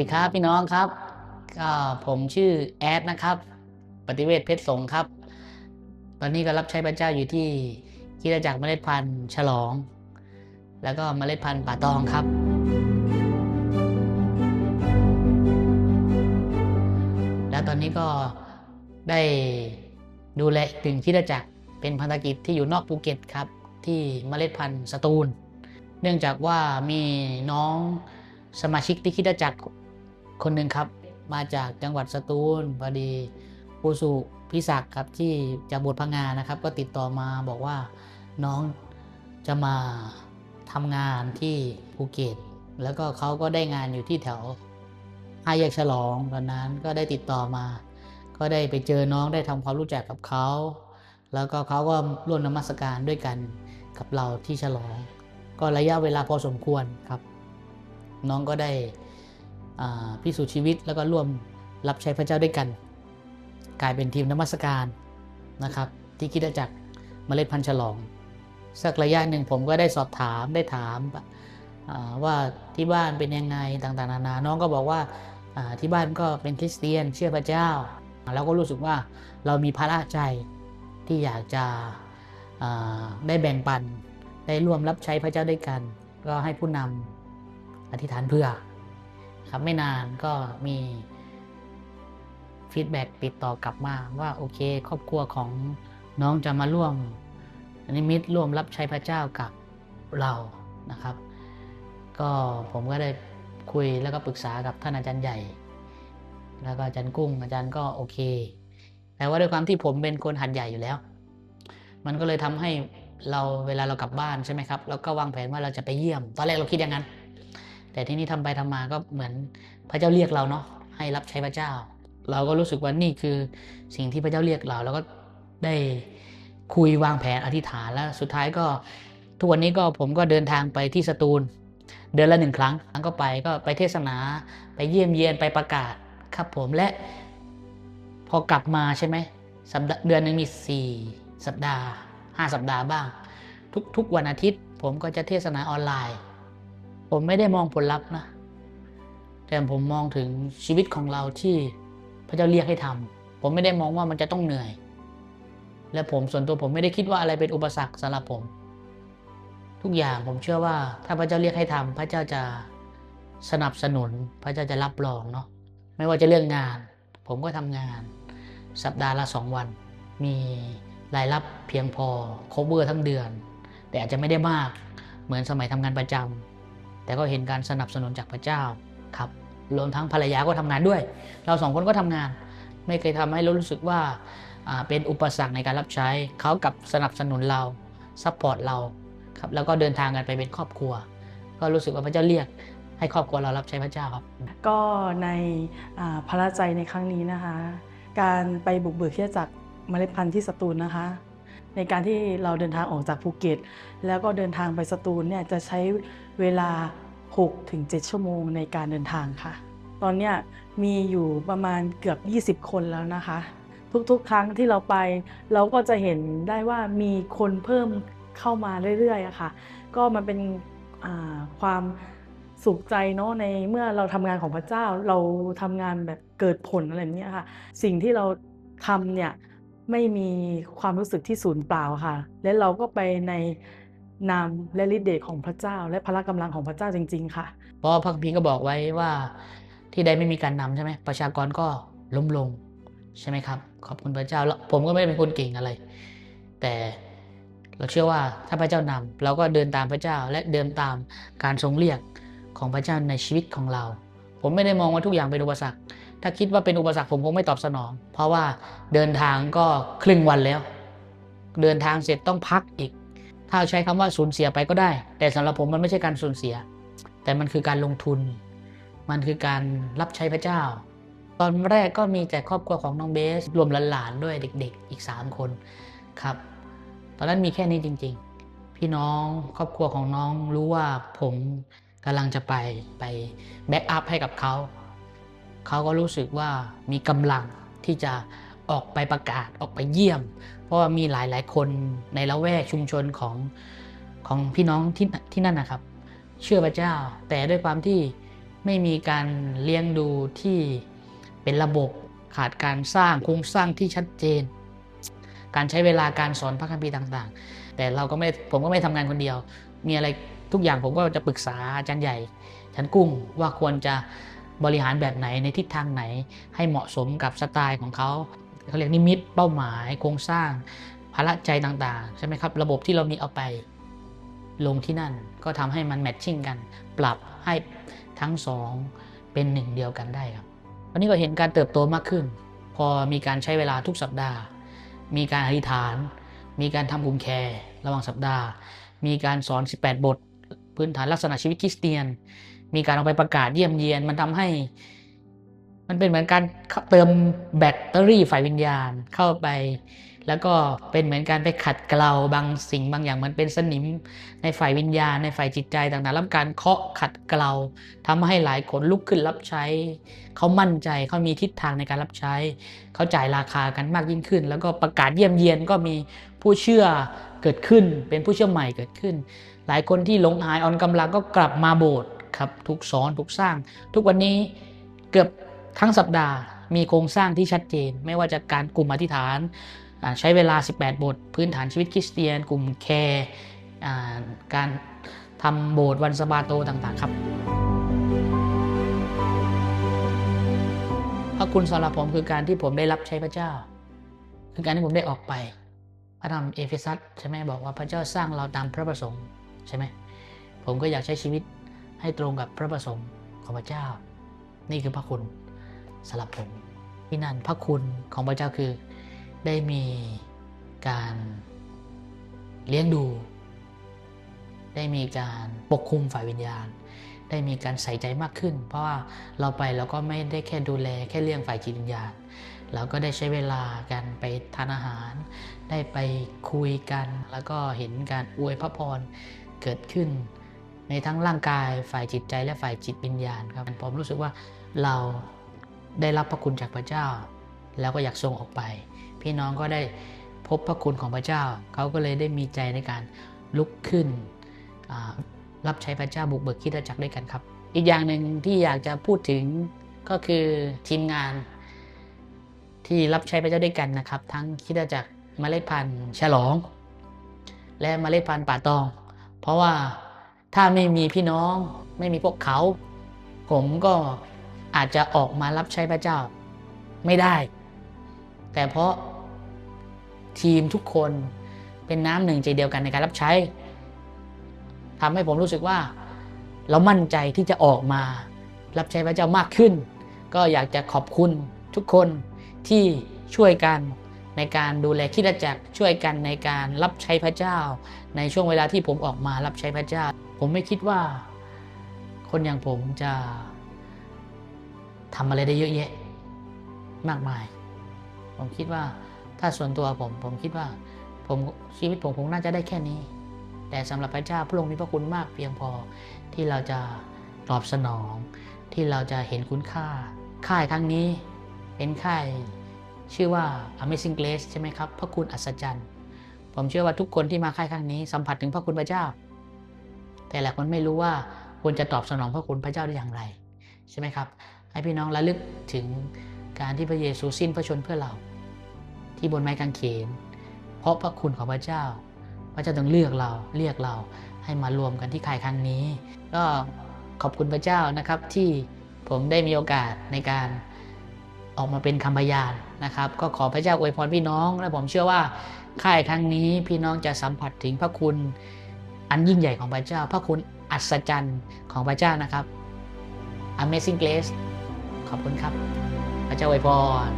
ดีครับพี่น้องครับก็ผมชื่อแอดนะครับ ปฏิเวทเพชรสงฆ์ครับ ตอนนี้ก็รับใช้พระเจ้าอยู่ที่คริดจักรเมล็ดพันธุ์ฉลอง แล้วก็เมล็ดพันธุ์ป่าตองครับ แล้วตอนนี้ก็ได้ดูแลอีกหนึ่งคริดจักรเป็นพันธกิจที่อยู่นอกภูเก็ตครับ ที่เมล็ดพันธุ์สตูล เนื่องจากว่ามีน้องสมาชิกที่คริดจักร คนหนึ่งครับ มาจากจังหวัดสตูลพอดีผู้สุพิศักดิ์ครับที่จากบทพังงานะครับ ก็ติดต่อมาบอกว่าน้องจะมาทำงานที่ภูเก็ต แล้วก็เขาก็ได้งานอยู่ที่แถวอาแยกฉลองตอนนั้นก็ได้ติดต่อมา ก็ได้ไปเจอน้องได้ทำความรู้จักกับเขา แล้วก็เขาก็ร่วมนมัสการด้วยกันกับเราที่ฉลอง ก็ระยะเวลาพอสมควรครับ น้องก็ได้ พิสูจน์ชีวิตแล้วก็ร่วมรับใช้พระเจ้าด้วยกัน กลายเป็นทีมนมัสการนะครับ ที่คิดจักเมล็ดพันธุ์ฉลอง สักระยะหนึ่งผมก็ได้สอบถามได้ถามว่าที่บ้านเป็นยังไงต่างๆนานาน้องก็บอกว่าที่บ้านก็เป็นคริสเตียนเชื่อพระเจ้าเราก็รู้สึกว่าเรามีภาระใจที่อยากจะได้แบ่งปัน ได้ร่วมรับใช้พระเจ้าด้วยกัน ก็ให้ผู้นำอธิษฐานเพื่อ ครับไม่นานก็มีฟีดแบ็กติดต่อกลับมาว่าโอเค ครอบครัวของน้องจะมาร่วมนิมิตร่วมรับใช้พระเจ้ากับเรานะครับ ก็ผมก็ได้คุยแล้วก็ปรึกษากับท่านอาจารย์ใหญ่ แล้วก็อาจารย์กุ้งอาจารย์ก็โอเค แต่ว่าด้วยความที่ผมเป็นคนหัดใหญ่อยู่แล้ว มันก็เลยทำให้เราเวลาเรากลับบ้านใช่ไหมครับเราก็วางแผนว่าเราจะไปเยี่ยม ตอนแรกเราคิดอย่างนั้น แต่ที่นี่ทำไปทำมาก็เหมือนพระเจ้าเรียกเราเนาะให้รับใช้พระเจ้า เราก็รู้สึกว่านี่คือสิ่งที่พระเจ้าเรียกเรา แล้วก็ได้คุยวางแผนอธิษฐานแล้วสุดท้ายก็ทุกวันนี้ก็ผมก็เดินทางไปที่สตูล เดือนละหนึ่งครั้งครั้งก็ไปก็ไปเทศนาไปเยี่ยมเยียนไปประกาศครับผมและพอกลับมาใช่ไหมสัปดาห์เดือนหนึ่งมีสี่สัปดาห์ห้าสัปดาห์บ้าง ทุกๆวันอาทิตย์ผมก็จะเทศนาออนไลน์ ผมไม่ได้มองผลลัพธ์นะ แต่ผมมองถึงชีวิตของเราที่พระเจ้าเรียกให้ทำผมไม่ได้มองว่ามันจะต้องเหนื่อย และผมส่วนตัวผมไม่ได้คิดว่าอะไรเป็นอุปสรรคสำหรับผม ทุกอย่างผมเชื่อว่าถ้าพระเจ้าเรียกให้ทำพระเจ้าจะสนับสนุน พระเจ้าจะรับรองเนาะ ไม่ว่าจะเรื่องงาน ผมก็ทำงาน สัปดาห์ละสองวัน มีรายรับเพียงพอ cover ทั้งเดือน แต่อาจจะไม่ได้มากเหมือนสมัยทำงานประจำ แต่ก็เห็นการสนับสนุนจากพระเจ้าครับรวมทั้งภรรยาก็ทำงานด้วย เราสองคนก็ทำงาน ไม่เคยทำให้เรารู้สึกว่าเป็นอุปสรรคในการรับใช้เขากับสนับสนุนเราซัพพอร์ตเราครับแล้วก็เดินทางกันไปเป็นครอบครัว ก็รู้สึกว่าพระเจ้าเรียกให้ครอบครัวเรารับใช้พระเจ้าครับ ก็ในอ่าพระราใจในครั้งนี้นะคะ การไปบุกเบิกที่จากรเมล็ดพันธุ์ที่สตูลนะคะ ในการที่เราเดินทางออกจากภูเก็ต แล้วก็เดินทางไปสตูลเนี่ยจะใช้ เวลา 6-7 ชั่วโมงในการเดินทางค่ะ ตอนนี้มีอยู่ประมาณเกือบ 20 คนแล้วนะคะ ทุกๆ ครั้งที่เราไป เราก็จะเห็นได้ว่ามีคนเพิ่มเข้ามาเรื่อยๆอะค่ะ ก็มันเป็นความสุขใจเนาะในเมื่อเราทำงานของพระเจ้าเราทำงานแบบเกิดผลอะไรเนี้ยค่ะ สิ่งที่เราทำเนี่ยไม่มีความรู้สึกที่สูญเปล่าค่ะ และเราก็ไปใน นามและฤทธิ์เดชของพระเจ้า และพละกำลังของพระเจ้าจริง ๆ ค่ะ เพราะพระคัมภีร์ก็บอกไว้ว่าที่ใดไม่มีการนำใช่ไหมประชากรก็ล้มลงใช่ไหมครับ ขอบคุณพระเจ้าแล้วผมก็ไม่ได้เป็นคนเก่งอะไร แต่เราเชื่อว่าถ้าพระเจ้านำเราก็เดินตามพระเจ้าและเดินตามการทรงเรียกของพระเจ้าในชีวิตของเรา ผมไม่ได้มองว่าทุกอย่างเป็นอุปสรรค ถ้าคิดว่าเป็นอุปสรรคผมคงไม่ตอบสนอง เพราะว่าเดินทางก็ครึ่งวันแล้ว เดินทางเสร็จต้องพักอีก ถ้าใช้คำว่าสูญเสียไปก็ได้ แต่สำหรับผมมันไม่ใช่การสูญเสีย แต่มันคือการลงทุน มันคือการรับใช้พระเจ้า ตอนแรกก็มีแต่ครอบครัวของน้องเบส รวมหลานๆด้วยเด็ก ๆ อีก 3 คนครับ ตอนนั้นมีแค่นี้จริง ๆ พี่น้องครอบครัวของน้องรู้ว่าผมกำลังจะไปไปแบ็กอัพให้กับเขา เขาก็รู้สึกว่ามีกำลังที่จะ ออกไปประกาศออกไปเยี่ยม เพราะว่ามีหลายๆคนในละแวกชุมชนของของพี่น้องที่ที่นั่นนะครับ เชื่อพระเจ้า แต่ด้วยความที่ไม่มีการเลี้ยงดูที่เป็นระบบขาดการสร้างโครงสร้างที่ชัดเจน การใช้เวลาการสอนพระคัมภีร์ต่างๆ แต่เราก็ไม่ผมก็ไม่ทำงานคนเดียว มีอะไรทุกอย่างผมก็จะปรึกษาอาจารย์ใหญ่อาจารย์กุ้งว่าควรจะบริหารแบบไหนในทิศทางไหนให้เหมาะสมกับสไตล์ของเขา เขาเรียกนิมิตเป้าหมาย โครงสร้างภาระใจต่างๆ ใช่ไหมครับ ระบบที่เรามีเอาไปลงที่นั่น ก็ทำให้มันแมทชิ่งกัน ปรับให้ทั้งสองเป็นหนึ่งเดียวกันได้ครับวันนี้ก็เห็นการเติบโตมากขึ้น พอมีการใช้เวลาทุกสัปดาห์ มีการอธิษฐาน มีการทำกลุ่มแคร์ระหว่างสัปดาห์ มีการสอน 18 บท พื้นฐานลักษณะชีวิตคริสเตียน มีการเอาไปประกาศเยี่ยมเยียน มันทำให้ มันเป็นเหมือนการเติมแบตเตอรี่ฝ่ายวิญญาณเข้าไป แล้วก็เป็นเหมือนการไปขัดเกลาบางสิ่งบางอย่างมันเป็นสนิมในฝ่ายวิญญาณในฝ่ายจิตใจต่างๆ แล้วการเคาะขัดเกลาทำให้หลายคนลุกขึ้นรับใช้ เขามั่นใจเขามีทิศทางในการรับใช้ เขาจ่ายราคากันมากยิ่งขึ้น แล้วก็ประกาศเยี่ยมเยียนก็มีผู้เชื่อเกิดขึ้น เป็นผู้เชื่อใหม่เกิดขึ้น หลายคนที่หลงหายอ่อนกำลังก็กลับมาโบสถ์ครับถูกสอนถูกสร้าง ทุกวันนี้เกือบ ทั้งสัปดาห์มีโครงสร้างที่ชัดเจน ไม่ว่าจะการกลุ่มอธิษฐานใช้เวลา 18 บท พื้นฐานชีวิตคริสเตียน กลุ่มแคร์การทำโบสถ์วันสบาโตต่างๆครับพระคุณสำหรับผมคือการที่ผมได้รับใช้พระเจ้า คือการที่ผมได้ออกไป พระธรรมเอเฟซัสใช่ไหมบอกว่าพระเจ้าสร้างเราตามพระประสงค์ใช่ไหมผมก็อยากใช้ชีวิตให้ตรงกับพระประสงค์ของพระเจ้า นี่คือพระคุณ สำหรับผมที่นั่นพระคุณของพระเจ้าคือได้มีการเลี้ยงดู ได้มีการปกคุมฝ่ายวิญญาณ ได้มีการใส่ใจมากขึ้น เพราะว่าเราไปเราก็ไม่ได้แค่ดูแลแค่เรื่องฝ่ายจิตวิญญาณเราก็ได้ใช้เวลากันไปทานอาหาร ได้ไปคุยกัน แล้วก็เห็นการอวยพระพรเกิดขึ้น ในทั้งร่างกายฝ่ายจิตใจและฝ่ายจิตวิญญาณครับผมรู้สึกว่าเรา ได้รับพระคุณจากพระเจ้า แล้วก็อยากส่งออกไป พี่น้องก็ได้พบพระคุณของพระเจ้า เขาก็เลยได้มีใจในการลุกขึ้นรับใช้พระเจ้าบุกเบิกคิดจักรด้วยกันครับ อีกอย่างหนึ่งที่อยากจะพูดถึงก็คือทีมงาน ที่รับใช้พระเจ้าด้วยกันนะครับ ทั้งคิดจักรเมล็ดพันธุ์ฉลอง และเมล็ดพันธุ์ป่าตอง เพราะว่าถ้าไม่มีพี่น้องไม่มีพวกเขา ผมก็ อาจจะออกมารับใช้พระเจ้าไม่ได้ แต่เพราะทีมทุกคนเป็นน้ำหนึ่งใจเดียวกันในการรับใช้ทำให้ผมรู้สึกว่า เรามั่นใจที่จะออกมารับใช้พระเจ้ามากขึ้น ก็อยากจะขอบคุณทุกคนที่ช่วยกันในการดูแลคิดจักรช่วยกันในการรับใช้พระเจ้า ในช่วงเวลาที่ผมออกมารับใช้พระเจ้า ผมไม่คิดว่า คนอย่างผมจะ ทำอะไรได้เยอะแยะ มากมาย ผมคิดว่าถ้าส่วนตัวผม ผมคิดว่า ผมชีวิตผมคงน่าจะได้แค่นี้ แต่สำหรับพระเจ้าพระองค์มีพระคุณมากเพียงพอที่เราจะตอบสนอง ที่เราจะเห็นคุณค่า ค่ายครั้งนี้เป็นค่ายชื่อว่า Amazing Grace ใช่ไหมครับ พระคุณอัศจรรย์ ผมเชื่อว่าทุกคนที่มาค่ายครั้งนี้สัมผัสถึงพระคุณพระเจ้า แต่หลายคนไม่รู้ว่าควรจะตอบสนองพระคุณพระเจ้าได้อย่างไร ใช่ไหมครับ ให้พี่น้องระลึกถึงการที่พระเยซูสิ้นพระชนเพื่อเรา ที่บนไม้กางเขน เพราะพระคุณของพระเจ้า พระเจ้าต้องเลือกเราเรียกเราให้มารวมกันที่ค่ายครั้งนี้ ก็ขอบคุณพระเจ้านะครับที่ผมได้มีโอกาสในการออกมาเป็นคำพยานนะครับ ก็ขอพระเจ้าอวยพรพี่น้อง และผมเชื่อว่าค่ายครั้งนี้พี่น้องจะสัมผัสถึงพระคุณอันยิ่งใหญ่ของพระเจ้า พระคุณอัศจรรย์ของพระเจ้านะครับ Amazing Grace ขอบคุณครับ พระเจ้าอวยพร